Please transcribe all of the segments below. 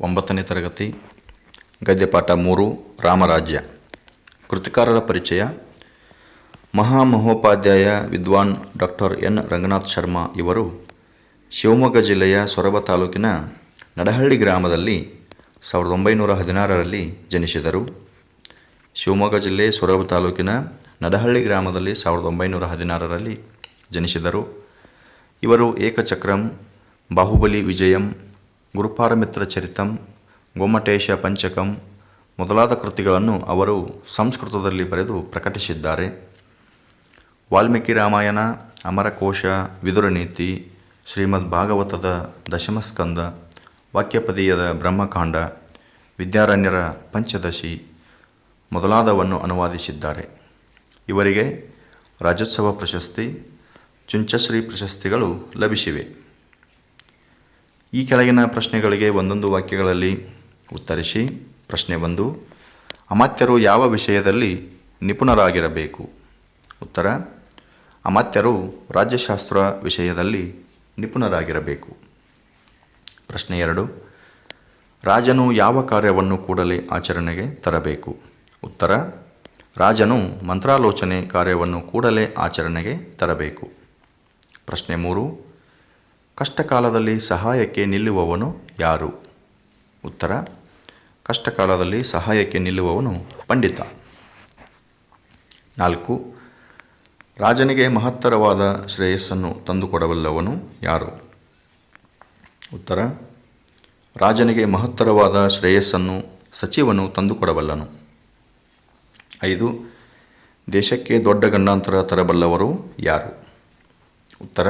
ಒಂಬತ್ತನೇ ತರಗತಿ ಗದ್ಯಪಾಠ ಮೂರು, ರಾಮರಾಜ್ಯ. ಕೃತಿಕಾರರ ಪರಿಚಯ. ಮಹಾಮಹೋಪಾಧ್ಯಾಯ ವಿದ್ವಾನ್ ಡಾಕ್ಟರ್ ಎನ್. ರಂಗನಾಥ್ ಶರ್ಮಾ ಇವರು ಶಿವಮೊಗ್ಗ ಜಿಲ್ಲೆಯ ಸೊರಬ ತಾಲೂಕಿನ ನಡಹಳ್ಳಿ ಗ್ರಾಮದಲ್ಲಿ ಸಾವಿರದ ಒಂಬೈನೂರ ಹದಿನಾರರಲ್ಲಿ ಜನಿಸಿದರು. ಶಿವಮೊಗ್ಗ ಜಿಲ್ಲೆ ಸೊರಬ ತಾಲೂಕಿನ ನಡಹಳ್ಳಿ ಗ್ರಾಮದಲ್ಲಿ ಸಾವಿರದ ಒಂಬೈನೂರ ಹದಿನಾರರಲ್ಲಿ ಜನಿಸಿದರು. ಇವರು ಏಕಚಕ್ರಂ, ಬಾಹುಬಲಿ ವಿಜಯಂ ಗುರುಪಾರಮಿತ್ರ ಚರಿತಂ ಗೊಮ್ಮಟೇಶ ಪಂಚಕಂ ಮೊದಲಾದ ಕೃತಿಗಳನ್ನು ಅವರು ಸಂಸ್ಕೃತದಲ್ಲಿ ಬರೆದು ಪ್ರಕಟಿಸಿದ್ದಾರೆ. ವಾಲ್ಮೀಕಿ ರಾಮಾಯಣ, ಅಮರಕೋಶ ವಿದುರನೀತಿ ಶ್ರೀಮದ್ ಭಾಗವತದ ದಶಮಸ್ಕಂದ, ವಾಕ್ಯಪದೀಯದ ಬ್ರಹ್ಮಕಾಂಡ, ವಿದ್ಯಾರಣ್ಯರ ಪಂಚದಶಿ ಮೊದಲಾದವನ್ನು ಅನುವಾದಿಸಿದ್ದಾರೆ. ಇವರಿಗೆ ರಾಜ್ಯೋತ್ಸವ ಪ್ರಶಸ್ತಿ, ಚುಂಚಶ್ರೀ ಪ್ರಶಸ್ತಿಗಳು ಲಭಿಸಿವೆ. ಈ ಕೆಳಗಿನ ಪ್ರಶ್ನೆಗಳಿಗೆ ಒಂದೊಂದು ವಾಕ್ಯಗಳಲ್ಲಿ ಉತ್ತರಿಸಿ, ಪ್ರಶ್ನೆ ಒಂದು, ಅಮಾತ್ಯರು ಯಾವ ವಿಷಯದಲ್ಲಿ ನಿಪುಣರಾಗಿರಬೇಕು? ಉತ್ತರ, ಅಮಾತ್ಯರು ರಾಜ್ಯಶಾಸ್ತ್ರ ವಿಷಯದಲ್ಲಿ ನಿಪುಣರಾಗಿರಬೇಕು. ಪ್ರಶ್ನೆ ಎರಡು, ರಾಜನು ಯಾವ ಕಾರ್ಯವನ್ನು ಕೂಡಲೇ ಆಚರಣೆಗೆ ತರಬೇಕು? ಉತ್ತರ, ರಾಜನು ಮಂತ್ರಾಲೋಚನೆ ಕಾರ್ಯವನ್ನು ಕೂಡಲೇ ಆಚರಣೆಗೆ ತರಬೇಕು. ಪ್ರಶ್ನೆ ಮೂರು ಕಷ್ಟಕಾಲದಲ್ಲಿ ಸಹಾಯಕ್ಕೆ ನಿಲ್ಲುವವನು ಯಾರು? ಉತ್ತರ, ಕಷ್ಟಕಾಲದಲ್ಲಿ ಸಹಾಯಕ್ಕೆ ನಿಲ್ಲುವವನು ಪಂಡಿತ. ನಾಲ್ಕು, ರಾಜನಿಗೆ ಮಹತ್ತರವಾದ ಶ್ರೇಯಸ್ಸನ್ನು ತಂದುಕೊಡಬಲ್ಲವನು ಯಾರು? ಉತ್ತರ, ರಾಜನಿಗೆ ಮಹತ್ತರವಾದ ಶ್ರೇಯಸ್ಸನ್ನು ಸಚಿವನು ತಂದುಕೊಡಬಲ್ಲನು. ಐದು, ದೇಶಕ್ಕೆ ದೊಡ್ಡ ಗಂಡಾಂತರ ತರಬಲ್ಲವರು ಯಾರು? ಉತ್ತರ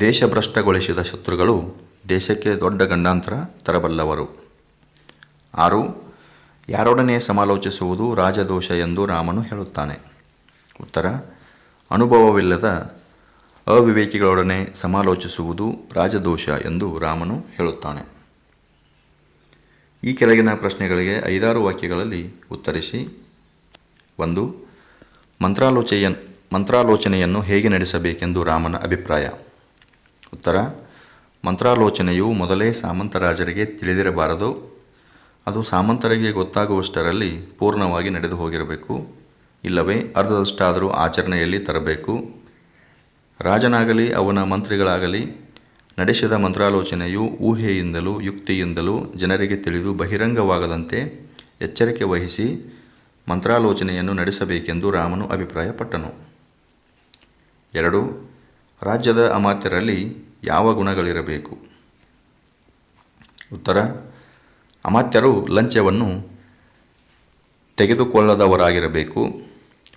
ದೇಶಭ್ರಷ್ಟಗೊಳಿಸಿದ ಶತ್ರುಗಳು ದೇಶಕ್ಕೆ ದೊಡ್ಡ ಗಂಡಾಂತರ ತರಬಲ್ಲವರು. ಆರು, ಯಾರೊಡನೆ ಸಮಾಲೋಚಿಸುವುದು ರಾಜದೋಷ ಎಂದು ರಾಮನು ಹೇಳುತ್ತಾನೆ. ಉತ್ತರ, ಅನುಭವವಿಲ್ಲದ ಅವಿವೇಕಿಗಳೊಡನೆ ಸಮಾಲೋಚಿಸುವುದು ರಾಜದೋಷ ಎಂದು ರಾಮನು ಹೇಳುತ್ತಾನೆ. ಈ ಕೆಳಗಿನ ಪ್ರಶ್ನೆಗಳಿಗೆ ಐದಾರು ವಾಕ್ಯಗಳಲ್ಲಿ ಉತ್ತರಿಸಿ, ಒಂದು ಮಂತ್ರಾಲೋಚೆಯ ಮಂತ್ರಾಲೋಚನೆಯನ್ನು ಹೇಗೆ ನಡೆಸಬೇಕೆಂದು ರಾಮನ ಅಭಿಪ್ರಾಯ. ಉತ್ತರ, ಮಂತ್ರಾಲೋಚನೆಯು ಮೊದಲೇ ಸಾಮಂತರಾಜರಿಗೆ ತಿಳಿದಿರಬಾರದು. ಅದು ಸಾಮಂತರಿಗೆ ಗೊತ್ತಾಗುವಷ್ಟರಲ್ಲಿ ಪೂರ್ಣವಾಗಿ ನಡೆದು ಹೋಗಿರಬೇಕು. ಇಲ್ಲವೇ ಅರ್ಧದಷ್ಟಾದರೂ ಆಚರಣೆಯಲ್ಲಿ ತರಬೇಕು. ರಾಜನಾಗಲಿ, ಅವನ ಮಂತ್ರಿಗಳಾಗಲಿ, ನಡೆಸಿದ ಮಂತ್ರಾಲೋಚನೆಯು ಊಹೆಯಿಂದಲೂ ಯುಕ್ತಿಯಿಂದಲೂ ಜನರಿಗೆ ತಿಳಿದು ಬಹಿರಂಗವಾಗದಂತೆ ಎಚ್ಚರಿಕೆ ವಹಿಸಿ ಮಂತ್ರಾಲೋಚನೆಯನ್ನು ನಡೆಸಬೇಕೆಂದು ರಾಮನು ಅಭಿಪ್ರಾಯಪಟ್ಟನು. ಎರಡು ರಾಜ್ಯದ ಅಮಾತ್ಯರಲ್ಲಿ ಯಾವ ಗುಣಗಳಿರಬೇಕು? ಉತ್ತರ, ಅಮಾತ್ಯರು ಲಂಚವನ್ನು ತೆಗೆದುಕೊಳ್ಳದವರಾಗಿರಬೇಕು.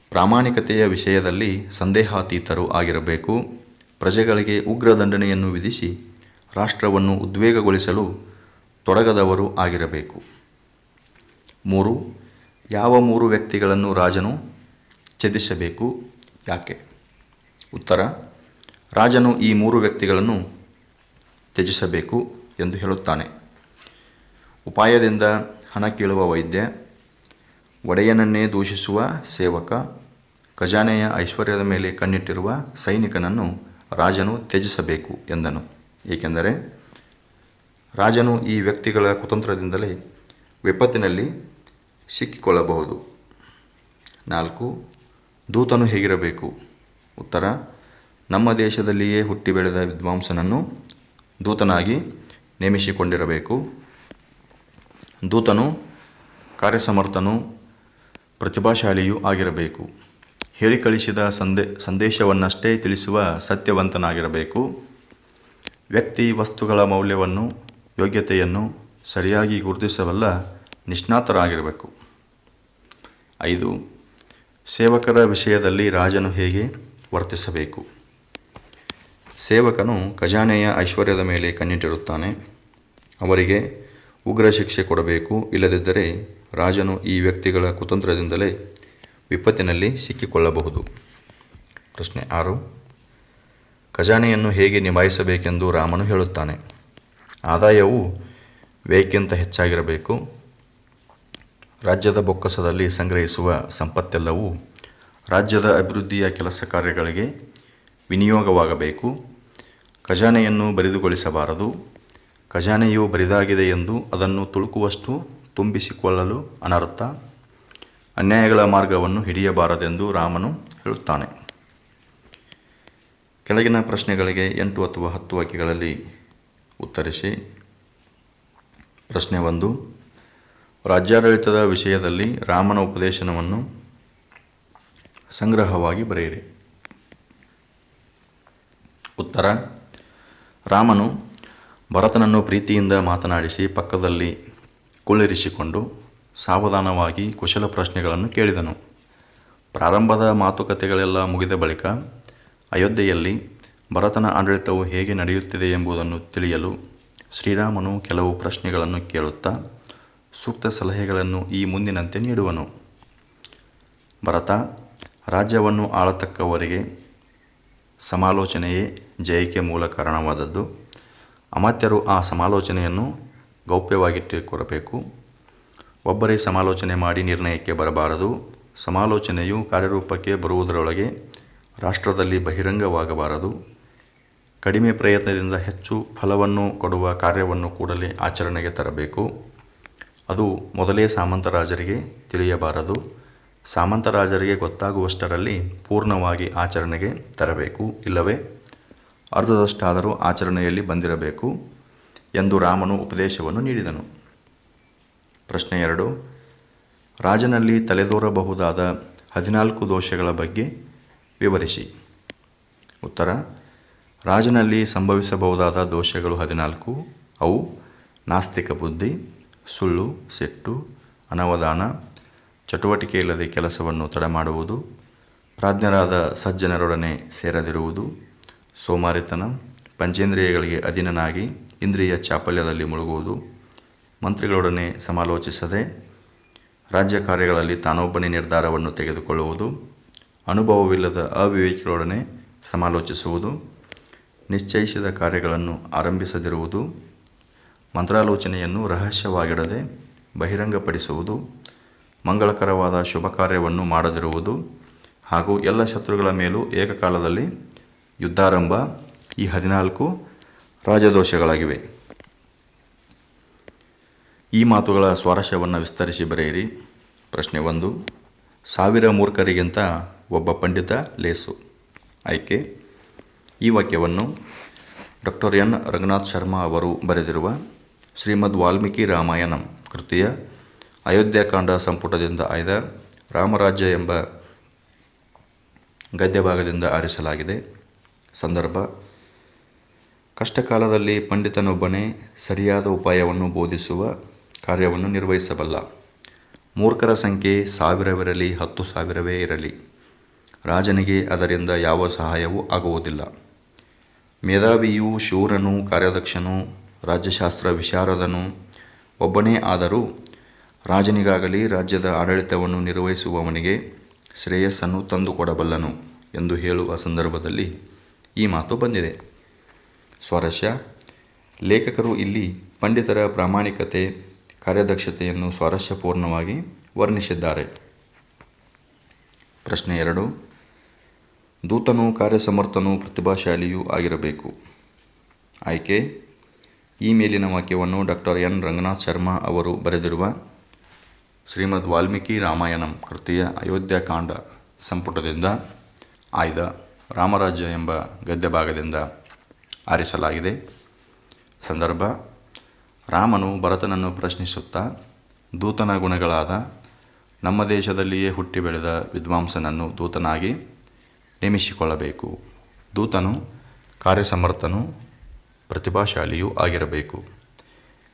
ಪ್ರಾಮಾಣಿಕತೆಯ ವಿಷಯದಲ್ಲಿ ಸಂದೇಹಾತೀತರು ಆಗಿರಬೇಕು. ಪ್ರಜೆಗಳಿಗೆ ಉಗ್ರ ದಂಡನೆಯನ್ನು ವಿಧಿಸಿ ರಾಷ್ಟ್ರವನ್ನು ಉದ್ವೇಗಗೊಳಿಸಲು ತೊಡಗದವರು ಆಗಿರಬೇಕು. ಮೂರು, ಯಾವ ಮೂರು ವ್ಯಕ್ತಿಗಳನ್ನು ರಾಜನು ಛೇದಿಸಬೇಕು? ಯಾಕೆ? ಉತ್ತರ ರಾಜನು ಈ ಮೂರು ವ್ಯಕ್ತಿಗಳನ್ನು ತ್ಯಜಿಸಬೇಕು ಎಂದು ಹೇಳುತ್ತಾನೆ. ಉಪಾಯದಿಂದ ಹಣ ಕೀಳುವ ವೈದ್ಯ, ಒಡೆಯನನ್ನೇ ದೂಷಿಸುವ ಸೇವಕ, ಖಜಾನೆಯ ಐಶ್ವರ್ಯದ ಮೇಲೆ ಕಣ್ಣಿಟ್ಟಿರುವ ಸೈನಿಕನನ್ನು ರಾಜನು ತ್ಯಜಿಸಬೇಕು ಎಂದನು. ಏಕೆಂದರೆ ರಾಜನು ಈ ವ್ಯಕ್ತಿಗಳ ಕುತಂತ್ರದಿಂದಲೇ ವಿಪತ್ತಿನಲ್ಲಿ ಸಿಕ್ಕಿಕೊಳ್ಳಬಹುದು. ನಾಲ್ಕು, ದೂತನು ಹೇಗಿರಬೇಕು? ಉತ್ತರ ನಮ್ಮ ದೇಶದಲ್ಲಿಯೇ ಹುಟ್ಟಿ ಬೆಳೆದ ವಿದ್ವಾಂಸನನ್ನು ದೂತನಾಗಿ ನೇಮಿಸಿಕೊಂಡಿರಬೇಕು. ದೂತನು, ಕಾರ್ಯಸಮರ್ಥನು, ಪ್ರತಿಭಾಶಾಲಿಯೂ ಆಗಿರಬೇಕು. ಹೇಳಿ ಕಳಿಸಿದ ಸಂದೇ, ಸಂದೇಶವನ್ನಷ್ಟೇ ತಿಳಿಸುವ ಸತ್ಯವಂತನಾಗಿರಬೇಕು. ವ್ಯಕ್ತಿ ವಸ್ತುಗಳ ಮೌಲ್ಯವನ್ನು, ಯೋಗ್ಯತೆಯನ್ನು ಸರಿಯಾಗಿ ಗುರುತಿಸಬಲ್ಲ ನಿಷ್ಣಾತರಾಗಿರಬೇಕು. ಐದು, ಸೇವಕರ ವಿಷಯದಲ್ಲಿ ರಾಜನು ಹೇಗೆ ವರ್ತಿಸಬೇಕು? ಸೇವಕನು ಖಜಾನೆಯ ಐಶ್ವರ್ಯದ ಮೇಲೆ ಕಣ್ಣಿಟ್ಟಿರುತ್ತಾನೆ. ಅವರಿಗೆ ಉಗ್ರ ಶಿಕ್ಷೆ ಕೊಡಬೇಕು. ಇಲ್ಲದಿದ್ದರೆ ರಾಜನು ಈ ವ್ಯಕ್ತಿಗಳ ಕುತಂತ್ರದಿಂದಲೇ ವಿಪತ್ತಿನಲ್ಲಿ ಸಿಕ್ಕಿಕೊಳ್ಳಬಹುದು. ಪ್ರಶ್ನೆ ಆರು. ಖಜಾನೆಯನ್ನು ಹೇಗೆ ನಿಭಾಯಿಸಬೇಕೆಂದು ರಾಮನು ಹೇಳುತ್ತಾನೆ. ಆದಾಯವು ವ್ಯಯಕ್ಕಿಂತ ಹೆಚ್ಚಾಗಿರಬೇಕು. ರಾಜ್ಯದ ಬೊಕ್ಕಸದಲ್ಲಿ ಸಂಗ್ರಹಿಸುವ ಸಂಪತ್ತೆಲ್ಲವೂ ರಾಜ್ಯದ ಅಭಿವೃದ್ಧಿಯ ಕೆಲಸ ಕಾರ್ಯಗಳಿಗೆ ವಿನಿಯೋಗವಾಗಬೇಕು. ಖಜಾನೆಯನ್ನು ಬರಿದುಗೊಳಿಸಬಾರದು. ಖಜಾನೆಯು ಬರಿದಾಗಿದೆ ಎಂದು ಅದನ್ನು ತುಳುಕುವಷ್ಟು ತುಂಬಿಸಿಕೊಳ್ಳಲು ಅನರ್ಥ. ಅನ್ಯಾಯಗಳ ಮಾರ್ಗವನ್ನು ಹಿಡಿಯಬಾರದೆಂದು ರಾಮನು ಹೇಳುತ್ತಾನೆ. ಕೆಳಗಿನ ಪ್ರಶ್ನೆಗಳಿಗೆ ಎಂಟು ಅಥವಾ ಹತ್ತು ವಾಕ್ಯಗಳಲ್ಲಿ ಉತ್ತರಿಸಿ. ಪ್ರಶ್ನೆ ಒಂದು, ರಾಜ್ಯಾಡಳಿತದ ವಿಷಯದಲ್ಲಿ ರಾಮನ ಉಪದೇಶನವನ್ನು ಸಂಗ್ರಹವಾಗಿ ಬರೆಯಿರಿ. ಉತ್ತರ ರಾಮನು ಭರತನನ್ನು ಪ್ರೀತಿಯಿಂದ ಮಾತನಾಡಿಸಿ ಪಕ್ಕದಲ್ಲಿ ಕುಳ್ಳಿರಿಸಿಕೊಂಡು ಸಾವಧಾನವಾಗಿ ಕುಶಲ ಪ್ರಶ್ನೆಗಳನ್ನು ಕೇಳಿದನು. ಪ್ರಾರಂಭದ ಮಾತುಕತೆಗಳೆಲ್ಲ ಮುಗಿದ ಬಳಿಕ ಅಯೋಧ್ಯೆಯಲ್ಲಿ ಭರತನ ಆಡಳಿತವು ಹೇಗೆ ನಡೆಯುತ್ತಿದೆ ಎಂಬುದನ್ನು ತಿಳಿಯಲು ಶ್ರೀರಾಮನು ಕೆಲವು ಪ್ರಶ್ನೆಗಳನ್ನು ಕೇಳುತ್ತಾ ಸೂಕ್ತ ಸಲಹೆಗಳನ್ನು ಈ ಮುಂದಿನಂತೆ ನೀಡುವನು. ಭರತ, ರಾಜ್ಯವನ್ನು ಆಳತಕ್ಕವರಿಗೆ ಸಮಾಲೋಚನೆಯೇ ಜಯಕ್ಕೆ ಮೂಲ ಕಾರಣವಾದದ್ದು. ಅಮಾತ್ಯರು ಆ ಸಮಾಲೋಚನೆಯನ್ನು ಗೌಪ್ಯವಾಗಿಟ್ಟುಕೊರಬೇಕು ಒಬ್ಬರೇ ಸಮಾಲೋಚನೆ ಮಾಡಿ ನಿರ್ಣಯಕ್ಕೆ ಬರಬಾರದು. ಸಮಾಲೋಚನೆಯು ಕಾರ್ಯರೂಪಕ್ಕೆ ಬರುವುದರೊಳಗೆ ರಾಷ್ಟ್ರದಲ್ಲಿ ಬಹಿರಂಗವಾಗಬಾರದು. ಕಡಿಮೆ ಪ್ರಯತ್ನದಿಂದ ಹೆಚ್ಚು ಫಲವನ್ನು ಕೊಡುವ ಕಾರ್ಯವನ್ನು ಕೂಡಲೇ ಆಚರಣೆಗೆ ತರಬೇಕು. ಅದು ಮೊದಲೇ ಸಾಮಂತರಾಜರಿಗೆ ತಿಳಿಯಬಾರದು. ಸಾಮಂತರಾಜರಿಗೆ ಗೊತ್ತಾಗುವಷ್ಟರಲ್ಲಿ ಪೂರ್ಣವಾಗಿ ಆಚರಣೆಗೆ ತರಬೇಕು. ಇಲ್ಲವೇ? ಅರ್ಧದಷ್ಟಾದರೂ ಆಚರಣೆಯಲ್ಲಿ ಬಂದಿರಬೇಕು ಎಂದು ರಾಮನು ಉಪದೇಶವನ್ನು ನೀಡಿದನು. ಪ್ರಶ್ನೆ ಎರಡು, ರಾಜನಲ್ಲಿ ತಲೆದೋರಬಹುದಾದ ಹದಿನಾಲ್ಕು ದೋಷಗಳ ಬಗ್ಗೆ ವಿವರಿಸಿ. ಉತ್ತರ, ರಾಜನಲ್ಲಿ ಸಂಭವಿಸಬಹುದಾದ ದೋಷಗಳು ಹದಿನಾಲ್ಕು, ಅವು ನಾಸ್ತಿಕ ಬುದ್ಧಿ, ಸುಳ್ಳು, ಸಿಟ್ಟು, ಅನವಧಾನ ಚಟುವಟಿಕೆ ಇಲ್ಲದೆ ಕೆಲಸವನ್ನು ತಡ ಮಾಡುವುದು ಪ್ರಾಜ್ಞರಾದ ಸಜ್ಜನರೊಡನೆ ಸೇರದಿರುವುದು ಸೋಮಾರಿತನ ಪಂಚೇಂದ್ರಿಯಗಳಿಗೆ ಅಧೀನನಾಗಿ ಇಂದ್ರಿಯ ಚಾಪಲ್ಯದಲ್ಲಿ ಮುಳುಗುವುದು ಮಂತ್ರಿಗಳೊಡನೆ ಸಮಾಲೋಚಿಸದೆ ರಾಜ್ಯ ಕಾರ್ಯಗಳಲ್ಲಿ ತಾನೊಬ್ಬನೇ ನಿರ್ಧಾರವನ್ನು ತೆಗೆದುಕೊಳ್ಳುವುದು, ಅನುಭವವಿಲ್ಲದ ಅವಿವೇಕಿಗಳೊಡನೆ ಸಮಾಲೋಚಿಸುವುದು, ನಿಶ್ಚಯಿಸಿದ ಕಾರ್ಯಗಳನ್ನು ಆರಂಭಿಸದಿರುವುದು, ಮಂತ್ರಾಲೋಚನೆಯನ್ನು ರಹಸ್ಯವಾಗಿಡದೆ ಬಹಿರಂಗಪಡಿಸುವುದು, ಮಂಗಳಕರವಾದ ಶುಭ ಕಾರ್ಯವನ್ನು ಮಾಡದಿರುವುದು ಹಾಗೂ ಎಲ್ಲ ಶತ್ರುಗಳ ಮೇಲೂ ಏಕಕಾಲದಲ್ಲಿ ಯುದ್ಧಾರಂಭ ಈ ಹದಿನಾಲ್ಕು ರಾಜದೋಷಗಳಾಗಿವೆ. ಈ ಮಾತುಗಳ ಸ್ವಾರಸ್ಯವನ್ನು ವಿಸ್ತರಿಸಿ ಬರೆಯಿರಿ. ಪ್ರಶ್ನೆ ಒಂದು, ಸಾವಿರ ಮೂರ್ಖರಿಗಿಂತ ಒಬ್ಬ ಪಂಡಿತ ಲೇಸು. ಆಯ್ಕೆ, ಈ ವಾಕ್ಯವನ್ನು ಡಾಕ್ಟರ್ ಎನ್. ರಂಗನಾಥ್ ಶರ್ಮಾ ಅವರು ಬರೆದಿರುವ ಶ್ರೀಮದ್ ವಾಲ್ಮೀಕಿ ರಾಮಾಯಣಂ ಕೃತಿಯ ಅಯೋಧ್ಯಕಾಂಡ ಸಂಪುಟದಿಂದ ಆಯ್ದ ರಾಮರಾಜ್ಯ ಎಂಬ ಗದ್ಯಭಾಗದಿಂದ ಆರಿಸಲಾಗಿದೆ. ಸಂದರ್ಭ. ಕಷ್ಟಕಾಲದಲ್ಲಿ ಪಂಡಿತನೊಬ್ಬನೇ ಸರಿಯಾದ ಉಪಾಯವನ್ನು ಬೋಧಿಸುವ ಕಾರ್ಯವನ್ನು ನಿರ್ವಹಿಸಬಲ್ಲ. ಮೂರ್ಖರ ಸಂಖ್ಯೆ ಸಾವಿರವಿರಲಿ, ಹತ್ತು ಸಾವಿರವೇ ಇರಲಿ. ರಾಜನಿಗೆ ಅದರಿಂದ ಯಾವ ಸಹಾಯವೂ ಆಗುವುದಿಲ್ಲ. ಮೇಧಾವಿಯು, ಶೂರನು, ಕಾರ್ಯದಕ್ಷನು, ರಾಜ್ಯಶಾಸ್ತ್ರ ವಿಶಾರದನು ಒಬ್ಬನೇ ಆದರೂ ರಾಜನಿಗಾಗಲಿ ರಾಜ್ಯದ ಆಡಳಿತವನ್ನು ನಿರ್ವಹಿಸುವವನಿಗೆ ಶ್ರೇಯಸ್ಸನ್ನು ತಂದುಕೊಡಬಲ್ಲನು ಎಂದು ಹೇಳುವ ಸಂದರ್ಭದಲ್ಲಿ ಈ ಮಾತು ಬಂದಿದೆ. ಸ್ವಾರಸ್ಯ ಲೇಖಕರು ಇಲ್ಲಿ ಪಂಡಿತರ ಪ್ರಾಮಾಣಿಕತೆ, ಕಾರ್ಯದಕ್ಷತೆಯನ್ನು ಸ್ವಾರಸ್ಯಪೂರ್ಣವಾಗಿ ವರ್ಣಿಸಿದ್ದಾರೆ. ಪ್ರಶ್ನೆ ಎರಡು. ದೂತನು ಕಾರ್ಯಸಮರ್ಥನೂ ಪ್ರತಿಭಾಶಾಲಿಯೂ ಆಗಿರಬೇಕು. ಆಯ್ಕೆ. ಈ ಮೇಲಿನ ವಾಕ್ಯವನ್ನು ಡಾಕ್ಟರ್ ಎನ್. ರಂಗನಾಥ್ ಶರ್ಮಾ ಅವರು ಬರೆದಿರುವ ಶ್ರೀಮದ್ ವಾಲ್ಮೀಕಿ ರಾಮಾಯಣಂ ಕೃತಿಯ ಅಯೋಧ್ಯಕಾಂಡ ಸಂಪುಟದಿಂದ ಆಯ್ದ. ರಾಮರಾಜ್ಯ ಎಂಬ ಗದ್ಯ ಭಾಗದಿಂದ ಆರಿಸಲಾಗಿದೆ. ಸಂದರ್ಭ, ರಾಮನು ಭರತನನ್ನು ಪ್ರಶ್ನಿಸುತ್ತಾ, ದೂತನ ಗುಣಗಳಾದ ನಮ್ಮ ದೇಶದಲ್ಲಿಯೇ ಹುಟ್ಟಿ ಬೆಳೆದ ವಿದ್ವಾಂಸನನ್ನು ದೂತನಾಗಿ ನೇಮಿಸಿಕೊಳ್ಳಬೇಕು. ದೂತನು, ಕಾರ್ಯಸಮರ್ಥನು, ಪ್ರತಿಭಾಶಾಲಿಯೂ ಆಗಿರಬೇಕು.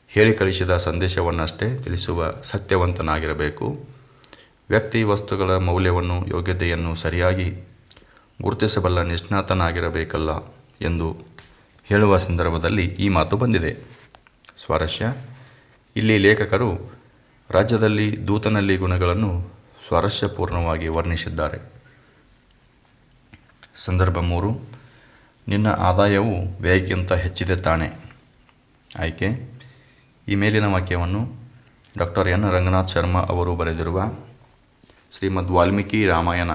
ಹೇಳಿ ಕಳಿಸಿದ ಸಂದೇಶವನ್ನಷ್ಟೇ ತಿಳಿಸುವ ಸತ್ಯವಂತನಾಗಿರಬೇಕು. ವ್ಯಕ್ತಿ ವಸ್ತುಗಳ ಮೌಲ್ಯವನ್ನು, ಯೋಗ್ಯತೆಯನ್ನು ಸರಿಯಾಗಿ ಗುರುತಿಸಬಲ್ಲ ನಿಷ್ಣಾತನಾಗಿರಬೇಕಲ್ಲ ಎಂದು ಹೇಳುವ ಸಂದರ್ಭದಲ್ಲಿ ಈ ಮಾತು ಬಂದಿದೆ. ಸ್ವಾರಸ್ಯ. ಇಲ್ಲಿ ಲೇಖಕರು ರಾಜ್ಯದಲ್ಲಿ ದೂತನಲ್ಲಿ ಗುಣಗಳನ್ನು ಸ್ವಾರಸ್ಯಪೂರ್ಣವಾಗಿ ವರ್ಣಿಸಿದ್ದಾರೆ. ಸಂದರ್ಭ ಮೂರು. ನಿನ್ನ ಆದಾಯವು ವ್ಯಯಕ್ಕಿಂತ ಹೆಚ್ಚಿದೆ ತಾನೆ. ಆಯ್ಕೆ. ಈ ಮೇಲಿನ ವಾಕ್ಯವನ್ನು ಡಾಕ್ಟರ್ ಎನ್. ರಂಗನಾಥ್ ಶರ್ಮಾ ಅವರು ಬರೆದಿರುವ ಶ್ರೀಮದ್ ವಾಲ್ಮೀಕಿ ರಾಮಾಯಣ.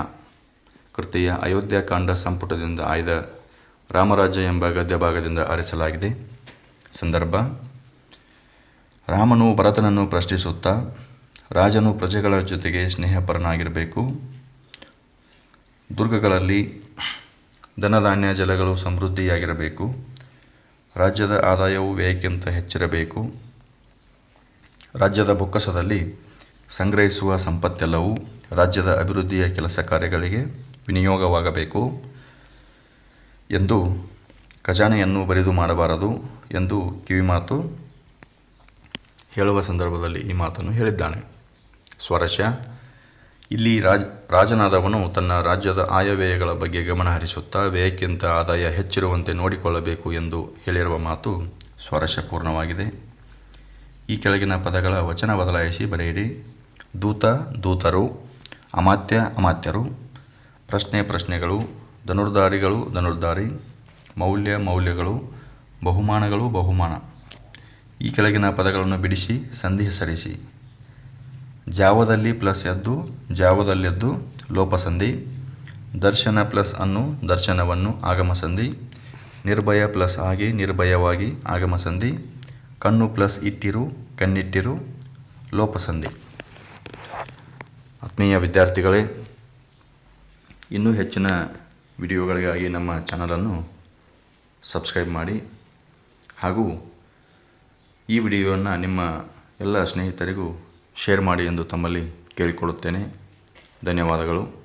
ಕೃತಿಯ ಅಯೋಧ್ಯಕಾಂಡ ಸಂಪುಟದಿಂದ ಆಯ್ದ ರಾಮರಾಜ್ಯ ಎಂಬ ಗದ್ಯ ಭಾಗದಿಂದ ಆರಿಸಲಾಗಿದೆ. ಸಂದರ್ಭ, ರಾಮನು ಭರತನನ್ನು ಪ್ರಶ್ನಿಸುತ್ತಾ, ರಾಜನು ಪ್ರಜೆಗಳ ಜೊತೆಗೆ ಸ್ನೇಹಪರನಾಗಿರಬೇಕು. ದುರ್ಗಗಳಲ್ಲಿ ಧನಧಾನ್ಯ ಜಲಗಳು ಸಮೃದ್ಧಿಯಾಗಿರಬೇಕು. ರಾಜ್ಯದ ಆದಾಯವು ವ್ಯಯಕ್ಕಿಂತ ಹೆಚ್ಚಿರಬೇಕು. ರಾಜ್ಯದ ಬೊಕ್ಕಸದಲ್ಲಿ ಸಂಗ್ರಹಿಸುವ ಸಂಪತ್ತೆಲ್ಲವೂ ರಾಜ್ಯದ ಅಭಿವೃದ್ಧಿಯ ಕೆಲಸ ಕಾರ್ಯಗಳಿಗೆ ವಿನಿಯೋಗವಾಗಬೇಕು ಎಂದು ಖಜಾನೆಯನ್ನು ಬರಿದು ಮಾಡಬಾರದು ಎಂದು ಕಿವಿಮಾತು ಹೇಳುವ ಸಂದರ್ಭದಲ್ಲಿ ಈ ಮಾತನ್ನು ಹೇಳಿದ್ದಾನೆ. ಸ್ವರಶ ಇಲ್ಲಿ ರಾಜ, ರಾಜನಾದವನು ತನ್ನ ರಾಜ್ಯದ ಆಯವ್ಯಯಗಳ ಬಗ್ಗೆ ಗಮನ ಹರಿಸುತ್ತಾ ವ್ಯಯಕ್ಕಿಂತ ಆದಾಯ ಹೆಚ್ಚಿರುವಂತೆ ನೋಡಿಕೊಳ್ಳಬೇಕು ಎಂದು ಹೇಳಿರುವ ಮಾತು ಸ್ವರಸ್ಯಪೂರ್ಣವಾಗಿದೆ ಈ ಕೆಳಗಿನ ಪದಗಳ ವಚನ ಬದಲಾಯಿಸಿ ಬರೆಯಿರಿ. ದೂತ, ದೂತರು, ಅಮಾತ್ಯ, ಅಮಾತ್ಯರು ಪ್ರಶ್ನೆ ಪ್ರಶ್ನೆಗಳು, ಧನುರ್ಧಾರಿಗಳು, ಧನುರ್ಧಾರಿ, ಮೌಲ್ಯ ಮೌಲ್ಯಗಳು, ಬಹುಮಾನಗಳು, ಬಹುಮಾನ. ಈ ಕೆಳಗಿನ ಪದಗಳನ್ನು ಬಿಡಿಸಿ, ಸಂಧಿ ಹೆಸರಿಸಿ. ಜಾವದಲ್ಲಿ ಪ್ಲಸ್ ಎದ್ದು ಜಾವದಲ್ಲೆದ್ದು ಲೋಪಸಂಧಿ. ದರ್ಶನ ಪ್ಲಸ್ ಅನ್ನು, ದರ್ಶನವನ್ನು ಆಗಮಸಂಧಿ. ನಿರ್ಭಯ ಪ್ಲಸ್ ಆಗಿ, ನಿರ್ಭಯವಾಗಿ ಆಗಮಸಂಧಿ. ಕಣ್ಣು ಪ್ಲಸ್ ಇಟ್ಟಿರು, ಕಣ್ಣಿಟ್ಟಿರು, ಲೋಪಸಂಧಿ. ಆತ್ಮೀಯ ವಿದ್ಯಾರ್ಥಿಗಳೇ ಇನ್ನೂ ಹೆಚ್ಚಿನ ವಿಡಿಯೋಗಳಿಗಾಗಿ ನಮ್ಮ ಚಾನಲನ್ನು ಸಬ್ಸ್ಕ್ರೈಬ್ ಮಾಡಿ. ಹಾಗೂ ಈ ವಿಡಿಯೋವನ್ನು ನಿಮ್ಮ ಎಲ್ಲ ಸ್ನೇಹಿತರಿಗೂ ಶೇರ್ ಮಾಡಿ ಎಂದು ತಮ್ಮಲ್ಲಿ ಕೇಳಿಕೊಳ್ಳುತ್ತೇನೆ. ಧನ್ಯವಾದಗಳು.